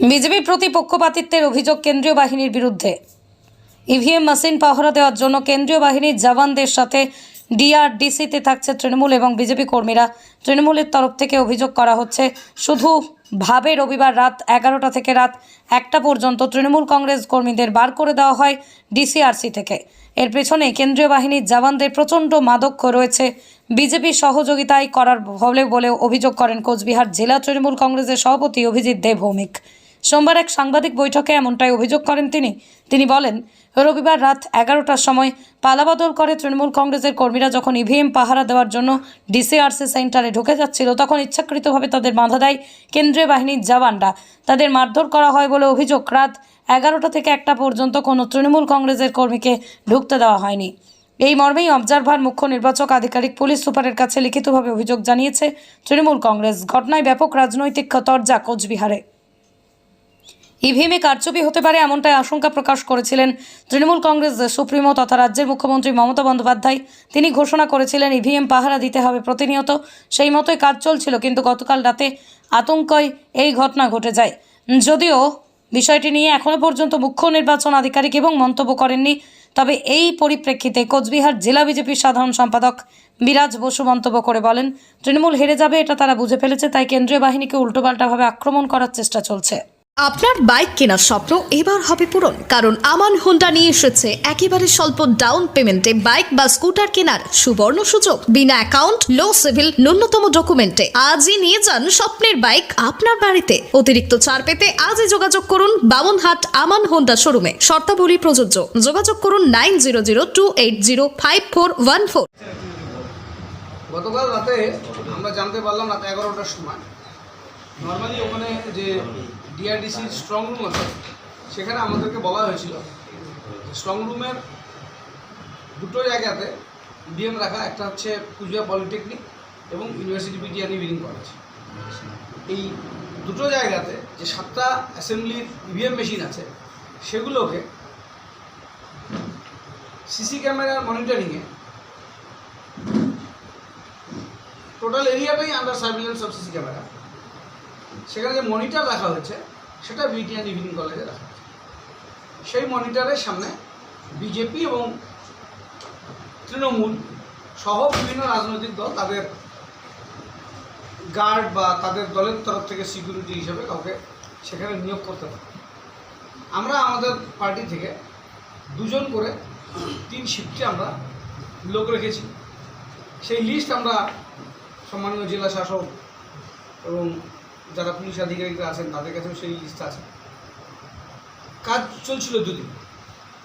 বিজেপির প্রতি পক্ষপাতিত্বের অভিযোগ কেন্দ্রীয় বাহিনীর বিরুদ্ধে। ইভিএম মেশিন পাহরা দেওয়ার জন্য কেন্দ্রীয় বাহিনীর জওয়ানদের সাথে ডিআরডিসিতে থাকছে তৃণমূল এবং বিজেপি কর্মীরা। তৃণমূলের তরফ থেকে অভিযোগ করা হচ্ছে, শুধু ভাবে রবিবার রাত এগারোটা থেকে রাত একটা পর্যন্ত তৃণমূল কংগ্রেস কর্মীদের বার করে দেওয়া হয় ডিসিআরসি থেকে। এর পেছনে কেন্দ্রীয় বাহিনীর জওয়ানদের প্রচণ্ড মাদক্য রয়েছে। বিজেপির সহযোগিতায় করার ফলে বলে অভিযোগ করেন কোচবিহার জেলা তৃণমূল কংগ্রেসের সভাপতি অভিজিৎ দেব ভৌমিক। সোমবার এক সাংবাদিক বৈঠকে এমনটাই অভিযোগ করেন তিনি। তিনি বলেন, রবিবার রাত এগারোটার সময় পালাবদল করে তৃণমূল কংগ্রেসের কর্মীরা যখন ইভিএম পাহারা দেওয়ার জন্য ডিসিআরসি সেন্টারে ঢুকে যাচ্ছিল, তখন ইচ্ছাকৃতভাবে তাদের বাধা দেয় কেন্দ্রীয় বাহিনীর জওয়ানরা। তাদের মারধর করা হয় বলে অভিযোগ রাত এগারোটা থেকে একটা পর্যন্ত কোনো তৃণমূল কংগ্রেসের কর্মীকে ঢুকতে দেওয়া হয়নি। এই মর্মেই অবজারভার মুখ্য নির্বাচক আধিকারিক পুলিশ সুপারের কাছে লিখিতভাবে অভিযোগ জানিয়েছে তৃণমূল কংগ্রেস। ঘটনায় ব্যাপক রাজনৈতিক তরজা কোচবিহারে। ইভিএমে কারচুপি হতে পারে এমনটাই আশঙ্কা প্রকাশ করেছিলেন তৃণমূল কংগ্রেস, সুপ্রিমো তথা রাজ্যের মুখ্যমন্ত্রী মমতা বন্দ্যোপাধ্যায়। তিনি ঘোষণা করেছিলেন ইভিএম পাহারা দিতে হবে প্রতিনিয়ত। সেই মতোই কাজ চলছিল, কিন্তু গতকাল রাতে আতঙ্কই এই ঘটনা ঘটে যায়। যদিও বিষয়টি নিয়ে এখনও পর্যন্ত মুখ্য নির্বাচন আধিকারিক এবং মন্তব্য করেননি, তবে এই পরিপ্রেক্ষিতে কোচবিহার জেলা বিজেপির সাধারণ সম্পাদক বিরাজ বসু মন্তব্য করে বলেন, তৃণমূল হেরে যাবে, এটা তারা বুঝে ফেলেছে, তাই কেন্দ্রীয় বাহিনীকে উল্টোপাল্টাভাবে আক্রমণ করার চেষ্টা চলছে। আপনার বাইক কেনার স্বপ্ন এবার হবে পূরণ, কারণ আমান হোন্ডা নিয়ে এসেছে একেবারে স্বল্প ডাউন পেমেন্টে বাইক বা স্কুটার কেনার সুবর্ণ সুযোগ। বিনা অ্যাকাউন্ট লো সিভিল ন্যূনতম ডকুমেন্টে আজই নিয়ে যান স্বপ্নের বাইক আপনার বাড়িতে। অতিরিক্ত ছাড় পেতে আজই যোগাযোগ করুন বামনহাট আমান হোন্ডা শোরুমে শর্তাবলী প্রযোজ্য। যোগাযোগ করুন nine zero zero two eight zero five four one four গতকাল রাতে আমরা জানতে পারলাম রাত এগারোটার সময়। নর্মালি ওখানে যে ডিআরডিসির স্ট্রং রুম আছে। সেখানে আমাদেরকে বলা হয়েছিল স্ট্রং রুমের দুটো জায়গাতে ডিএম রাখা, একটা হচ্ছে কুচবিহার পলিটেকনিক এবং ইউনিভার্সিটি বিটিআনি বিলিং কলেজ এই দুটো জায়গাতে যে সাতটা অ্যাসেম্বলির ইভিএম মেশিন আছে, সেগুলোকে সিসি ক্যামেরার মনিটরিংয়ে total এরিয়াটাই under surveillance of CC camera সেখানে যে মনিটর রাখা হয়েছে সেটা বিটিআন ইভিনিং কলেজে রাখা সেই মনিটরের সামনে বিজেপি এবং তৃণমূল সহ বিভিন্ন রাজনৈতিক দল তাদের গার্ড বা তাদের দলের তরফ থেকে সিকিউরিটি হিসেবে কাউকে সেখানে নিয়োগ করতে পারে। আমরা আমাদের পার্টি থেকে দুজন করে তিন শিফটে আমরা লোক রেখেছি। সেই লিস্ট আমরা সম্মানীয় জেলা শাসক এবং যারা পুলিশ আধিকারিকরা আছেন, তাদের কাছেও সেই লিস্ট আছে। কাজ চলছিল দুদিন।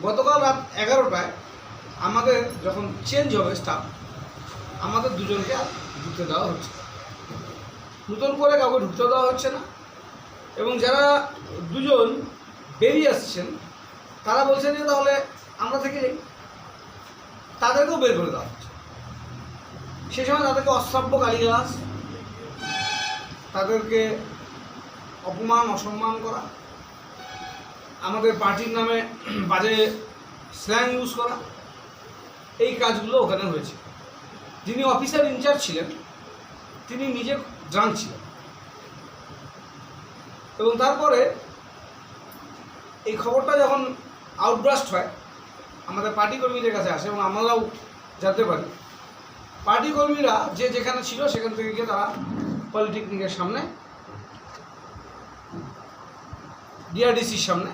গতকাল রাত এগারোটায় আমাদের যখন চেঞ্জ হবে স্টাফ আমাদের দুজনকে আর ঢুকতে দেওয়া হচ্ছে নতুন করে কাউকে ঢুকতে দেওয়া হচ্ছে না। এবং যারা দুজন বেরিয়ে আসছেন, তারা বলছেন যে তাহলে আমরা থেকে তাদেরকেও বের করে দেওয়া হচ্ছে। সে সময় তাদেরকে অশ্রাব্য গালিগালাজ তাদেরকে অপমান, অসম্মান করা। আমাদের পার্টির নামে বাজে স্ল্যাং ইউজ করা। এই কাজগুলো ওখানে হয়েছে। যিনি অফিসার ইনচার্জ ছিলেন, তিনি নিজে ড্রাঙ্ক ছিলেন। এবং তারপরে এই খবরটা যখন আউটব্রাস্ট হয়, আমাদের পার্টি কর্মীদের কাছে আসে এবং আমরাও জানতে পারি। পার্টি কর্মীরা যে যেখানে ছিল, সেখান থেকে গিয়ে তারা পলিটেকনিকের সামনে, ডিআরডিসির সামনে,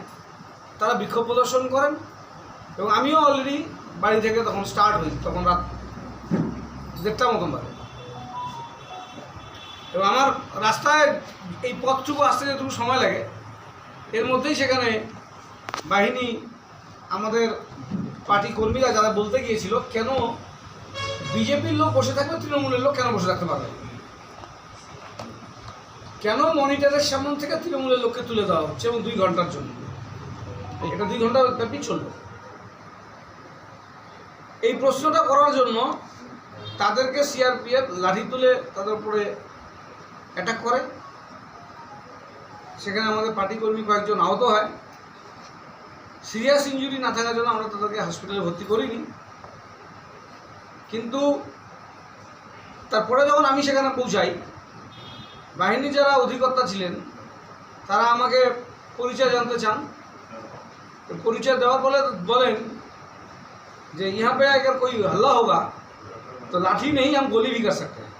তারা বিক্ষোভ প্রদর্শন করেন এবং আমিও অলরেডি বাড়ি থেকে তখন স্টার্ট হই, তখন রাত দেড়টা মতন বাজে এবং আমার রাস্তায় এই পথটুকু আসতে যেটুকু সময় লাগে, এর মধ্যেই সেখানে বাহিনী আমাদের পার্টি কর্মীরা যারা বলতে গিয়েছিল, কেন বিজেপির লোক বসে থাকবে, তৃণমূলের লোক কেন বসে থাকতে পারবে? কেন মনিটরের সামনে থেকে তৃণমূলের লোককে তুলে দেওয়া হচ্ছে এবং দুই ঘণ্টার জন্য? এটা দুই ঘণ্টা ব্যাপী চলবে। এই প্রশ্নটা করার জন্য তাদেরকে সিআরপিএফ লাঠি তুলে তাদের উপরে অ্যাটাক করে। সেখানে আমাদের পার্টি কর্মী কয়েকজন আহত হয়। সিরিয়াস ইঞ্জুরি না থাকার জন্য আমরা তাদেরকে হসপিটালে ভর্তি করিনি। কিন্তু তারপরে যখন আমি সেখানে পৌঁছাই বাহিনী যারা অধিকর্তা ছিলেন তারা আমাকে পরিচয় জানতে চান তো परिचय देवा बोले बोलें जे यहाँ पे अगर कोई हल्ला होगा तो लाठी नहीं हम गोली भी कर सकते हैं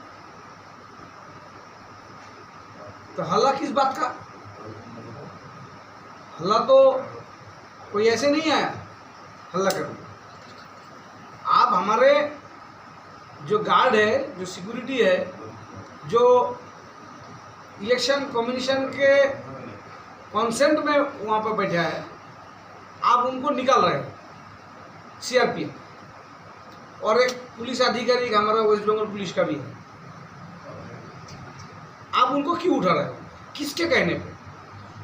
तो हल्ला किस बात का हल्ला तो कोई ऐसे नहीं आया हल्ला करने आप हमारे जो गार्ड है जो सिक्योरिटी है जो इलेक्शन कमीशन के कॉन्सेंट में वहाँ पर बैठा है। आप उनको निकाल रहे हैं सीआरपीएफ और एक पुलिस अधिकारी हमारा वेस्ट बंगाल पुलिस का भी है। आप उनको क्यों उठा रहे हो? किसके कहने पे?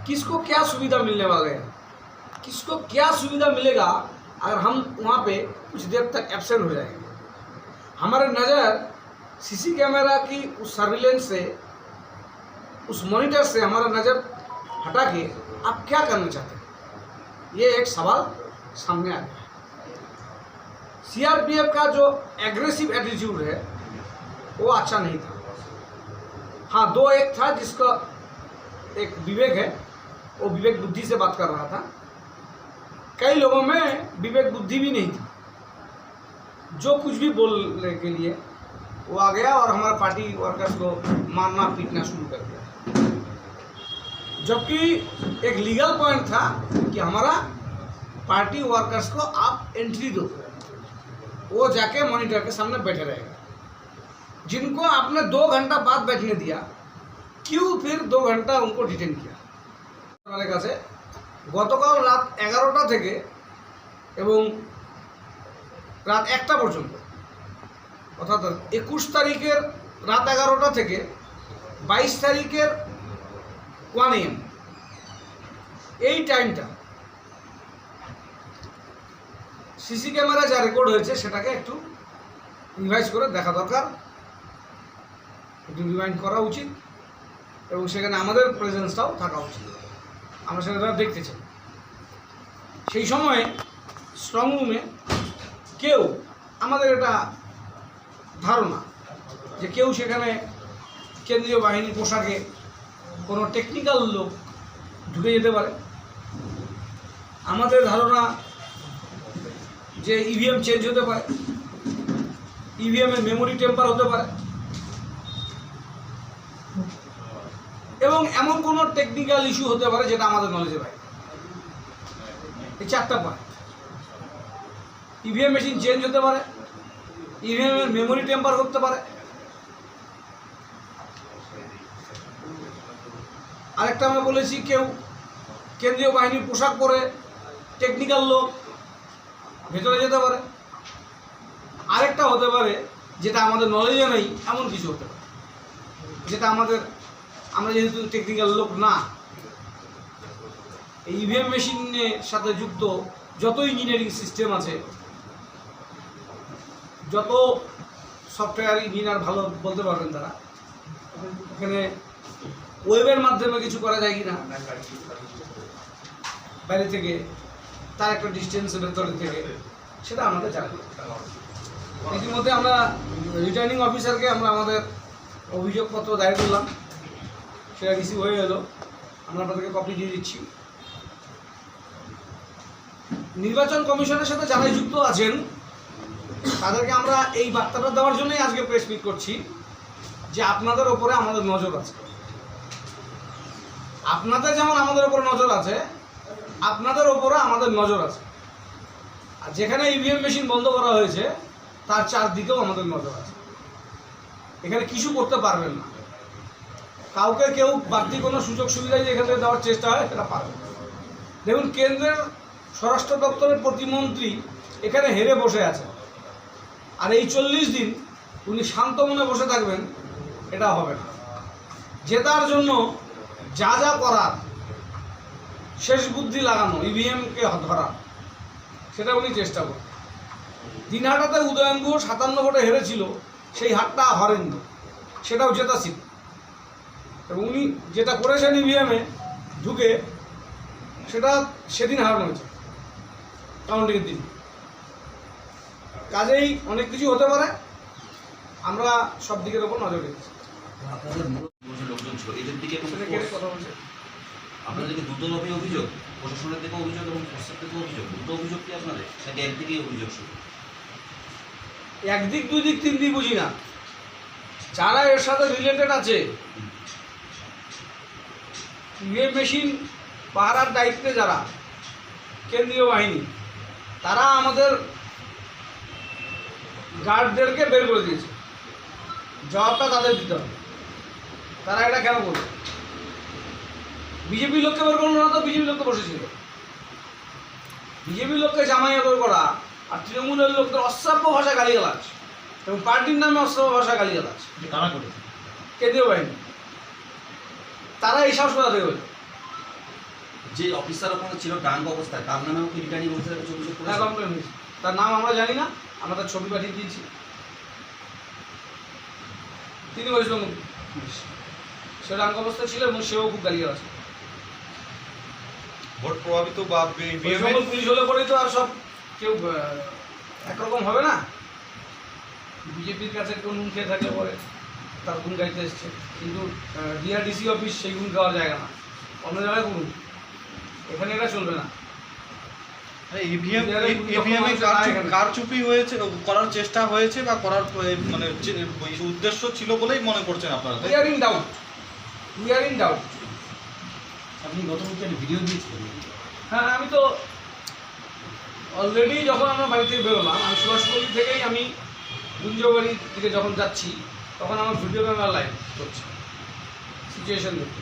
किसको क्या सुविधा मिलने वाले हैं? किसको क्या सुविधा मिलेगा अगर हम वहाँ पे कुछ देर तक एबसेंट हो जाएँगे? हमारे नज़र सीसी कैमरा की उस सर्विलेंस से उस मॉनिटर से हमारा नज़र हटा के आप क्या करना चाहते हैं? ये एक सवाल सामने आ गया सीआरपीएफ का जो एग्रेसिव एटीट्यूड है, वो अच्छा नहीं था। हाँ दो एक था जिसका एक विवेक है, वो विवेक बुद्धि से बात कर रहा था। कई लोगों में विवेक बुद्धि भी नहीं थी। जो कुछ भी बोलने के लिए वो आ गया और हमारे पार्टी वर्कर्स को मारना पीटना शुरू कर दिया। जबकि एक लीगल पॉइंट था कि हमारा पार्टी वर्कर्स को आप एंट्री दो वो जाके मॉनिटर के सामने बैठे रहेगा जिनको आपने दो घंटा बाद बैठने दिया क्यों फिर दो घंटा उनको डिटेन किया আমার কাছে গতকাল রাত এগারোটা থেকে এবং রাত একটা পর্যন্ত অর্থাৎ একুশ তারিখের রাত এগারোটা থেকে বাইশ তারিখের ওয়ান এম। এই টাইমটা সিসি ক্যামেরা যা রেকর্ড হয়েছে সেটাকে একটু রিভাইজ করে দেখা দরকার। একটু রিমাইন্ড করা উচিত এবং সেখানে আমাদের প্রেজেন্সটাও থাকা উচিত। আমরা সেটা দেখতে চাই। সেই সময়ে স্ট্রং রুমে কেউ আমাদের এটা ধারণা যে কেউ সেখানে কেন্দ্রীয় বাহিনী পোশাকে কোনো টেকনিক্যাল লোক ঢুকে যেতে পারে। আমাদের ধারণা যে ইভিএম চেঞ্জ হতে পারে ইভিএমের মেমোরি টেম্পার হতে পারে। এবং এমন কোনো টেকনিক্যাল ইস্যু হতে পারে যেটা আমাদের নলেজে পাই এই চারটা পয়েন্ট ইভিএম মেশিন চেঞ্জ হতে পারে ইভিএমের মেমোরি টেম্পার করতে পারে। আরেকটা আমরা বলেছি কেউ কেন্দ্রীয় বাহিনীর পোশাক পরে টেকনিক্যাল লোক ভেতরে যেতে পারে। আরেকটা হতে পারে যেটা আমাদের নলেজে নেই, এমন কিছু হতে পারে। যেটা আমাদের, আমরা যেহেতু টেকনিক্যাল লোক না, এই ইভিএম মেশিনের সাথে যুক্ত যত ইঞ্জিনিয়ারিং সিস্টেম আছে, যত সফটওয়্যার ইঞ্জিনিয়ার ভালো বলতে পারবেন তারা। এখানে ওয়েবের মাধ্যমে কিছু করা যায় কি না বাইরে থেকে তার একটা ডিস্টেন্সের ভেতরে থেকে, সেটা আমাদের জানা। ইতিমধ্যে আমরা রিটার্নিং অফিসারকে আমরা আমাদের অভিযোগপত্র দায়ের করলাম। সেটা রিসিভ হয়ে গেল। আমরা আপনাদেরকে কপি দিয়ে দিচ্ছি। নির্বাচন কমিশনের সাথে যারাই যুক্ত আছেন, তাদেরকে আমরা এই বার্তাটা দেওয়ার জন্যই আজকে প্রেস মিট করছি যে আপনাদের ওপরে আমাদের নজর আছে। আপনাদের যেমন আমাদের ওপরে নজর আছে, আপনাদের ওপরে আমাদের নজর আছে। আর যেখানে ইভিএম মেশিন বন্ধ করা হয়েছে, তার চারদিকেও আমাদের নজর আছে। এখানে কিছু করতে পারবেন না। কাউকে কেউ বাড়তি কোনো সুযোগ সুবিধা যে এখান দেওয়ার চেষ্টা হয়, সেটা পারবে না। দেখুন, কেন্দ্রের স্বরাষ্ট্র দপ্তরের প্রতিমন্ত্রী এখানে হেরে বসে আছে আর এই চল্লিশ দিন উনি শান্ত মনে বসে থাকবেন, এটা হবে না। জেতার জন্য যা যা করার, শেষ বুদ্ধি লাগানো ইভিএমকে ধরা, সেটা উনি চেষ্টা করবেন দিনহাটাতে গুহ সাতান্ন ভোটে হেরেছিল, সেই হাটটা হরেন্দ্র সেটাও জেতা সিট এবং উনি যেটা করেছেন ইভিএমে ঢুকে, সেটা সেদিন হারানো হয়েছে, কাউন্টিংয়ের দিন। কাজেই অনেক কিছু হতে পারে, আমরা সব দিকের ওপর নজর রেখেছি। ছিল এদের দিকে কোনো সেটা কথা বলছে। আপনাদের কি দুটো রকমই অভিযোগ প্রশাসনের থেকে অভিযোগ এবং প্রশাসন থেকে অভিযোগ। দুটো অভিযোগ কি আপনাদের? নাকি একদিকেই অভিযোগ শুধু। একদিক দুই দিক তিন দিক বুঝি না। যারা এর সাথে রিলেটেড আছে ইয়ে মেশিন পাহারার দায়িত্বে যারা কেন্দ্রীয় বাহিনী তারা আমাদের গার্ডদেরকে বের করে দিয়েছে। জবাবটা তাদের দিতে হবে। তারা এটা কেন করবে বিজেপি লোককে বের করল না তো বিজেপি লোককে বসেছিল? বিজেপি লোককে জামাইয়া আদর করা আর তৃণমূলের লোকদের অশ্রাব্য ভাষা গালিগালাজ এবং পার্টির নামে অশ্রাব্য ভাষা গালিগালাজ। কারা করেছে? কেন্দ্রীয় বাহিনী? তারা এই সাহস কোথা থেকে হলো যে অফিসার ওখানে ছিল ডাঙ্গ অবস্থায় তার নামেও কি রিটার্নিং হ্যাঁ করেছে কমপ্লেন হয়েছে। তার নাম আমরা জানি না আমরা তার ছবি পাঠিয়ে দিয়েছি। তিনি পুলিশ সে রাঙ্গ অবস্থায় ছিল এবং সেও খুব গালিগালাজ ভোট প্রভাবিত বা পুলিশ হলে পরেই তো আর সব কেউ একরকম হবে না? বিজেপির কাছে কেউ নুন খেয়ে থাকলে পরে তার গুণ গাইতে এসছে। কিন্তু ডিআরডিসি অফিস সেই গুণ জায়গা না। অন্য জায়গায় করুন। এখানে এটা চলবে না। কারচুপি হয়েছে করার চেষ্টা হয়েছে বা করার মানে উদ্দেশ্য ছিল বলেই মনে করছেন আপনারা doubt we are in doubt আপনি গত উইকেন্ড ভিডিও দিয়েছিলেন। হ্যাঁ আমি তো অলরেডি যখন আমরা বাড়ি থেকে বেরোলাম আমি সুভাষপল্লী থেকেই আমি গুঞ্জবাড়ির দিকে যখন যাচ্ছি তখন আমার ভিডিও ক্যামেরা লাইভ করছে। সিচুয়েশন দেখতে।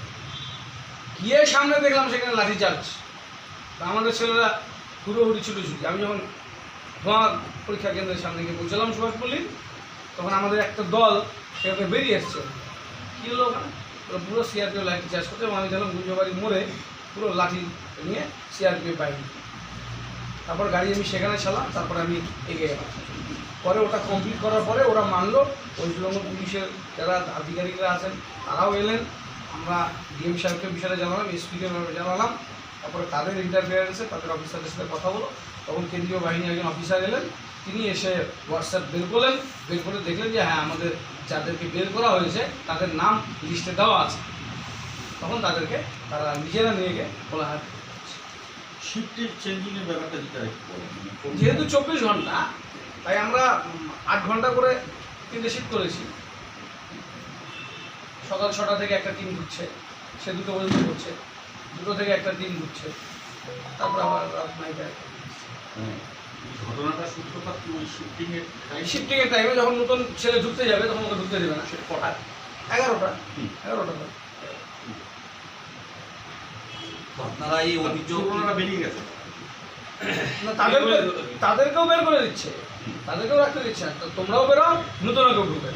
গিয়ে সামনে দেখলাম সেখানে লাঠি চার্জ। তা আমাদের ছেলেরা হুড়োহুড়ি ছুটোছুটি। আমি যখন ধোঁয়া পরীক্ষা কেন্দ্রের সামনে গিয়ে পৌঁছালাম সুভাষপল্লী তখন আমাদের একটা দল সেখানে বেরিয়ে এসছে। কী হলো ওখানে? পুরো সিআরপিএফ লাঠি চার্জ করছে এবং আমি দেখলাম গুঞ্জবাড়ির মোড়ে পুরো লাঠি নিয়ে সিআরপিএফ বাহিনী তারপর গাড়ি আমি সেখানে ছিলাম তারপরে আমি এগিয়ে গেলাম। পরে ওটা কমপ্লিট করার পরে ওরা মানলো ওই তৃণমূল পুলিশের যারা আধিকারিকরা আছেন, তারাও এলেন। আমরা ডিএম সাহেবকে বিষয়টা জানালাম এসপিকে জানালাম। তারপরে তাদের ইন্টারফিয়ারেন্সে তাদের অফিসারদের সাথে কথা হলো। তখন কেন্দ্রীয় বাহিনী একজন অফিসার এলেন। তিনি এসে হোয়াটসঅ্যাপ বের করলেন বের করে দেখলেন যে হ্যাঁ আমাদের যাদেরকে বের করা হয়েছে তাদের নাম লিস্টে দেওয়া আছে। তখন তাদেরকে তারা নিজেরা নিয়ে গিয়ে কোলাহাট শিফটের চেঞ্জিংয়ের ব্যাপারটা যেটা যেহেতু চব্বিশ ঘণ্টা তাই আমরা আট ঘণ্টা করে তিনটে শিফট করেছি। সকাল ছটা থেকে একটা টিম ঘুরছে সে দুটো পর্যন্ত ঘুরছে দুটো থেকে একটা টিম ঘুরছে তারপর আবার রাত নাইটে ঘটনাটা সূত্রপাত কি? ওই শিফটিংয়ের শিফটিং টাইমে যখন নতুন ছেলে ঢুকতে যাবে তখন ওকে ঢুকতে দেবে না। সেটা কটা? এগারোটা। এগারোটা। আপনারা এই অভিযোগ পুরোনোটা বেরিয়ে গেছে। না তাদেরকে তাদেরকেও বের করে দিচ্ছে। তাদেরকেও রাখতে দিচ্ছে না। তোমরাও বেরো নতুন কেউ ঢুকে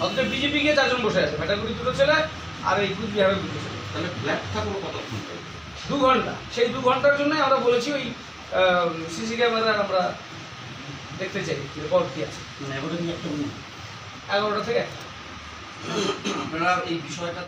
অথচ বিজেপি গিয়ে চারজন বসে আছে। ভেটাগুড়ি দুটো ছেলে আর এই কুচবিহারের দুটো ছেলে। তাহলে ব্ল্যাক থাকল কতক্ষণ? ধরে? দু ঘণ্টা। সেই দু ঘণ্টার জন্যই আমরা বলেছি ওই সিসি ক্যামেরার আমরা দেখতে চাই রেকর্ড কি আছে। এগারোটা থেকে? আপনারা এই বিষয়টা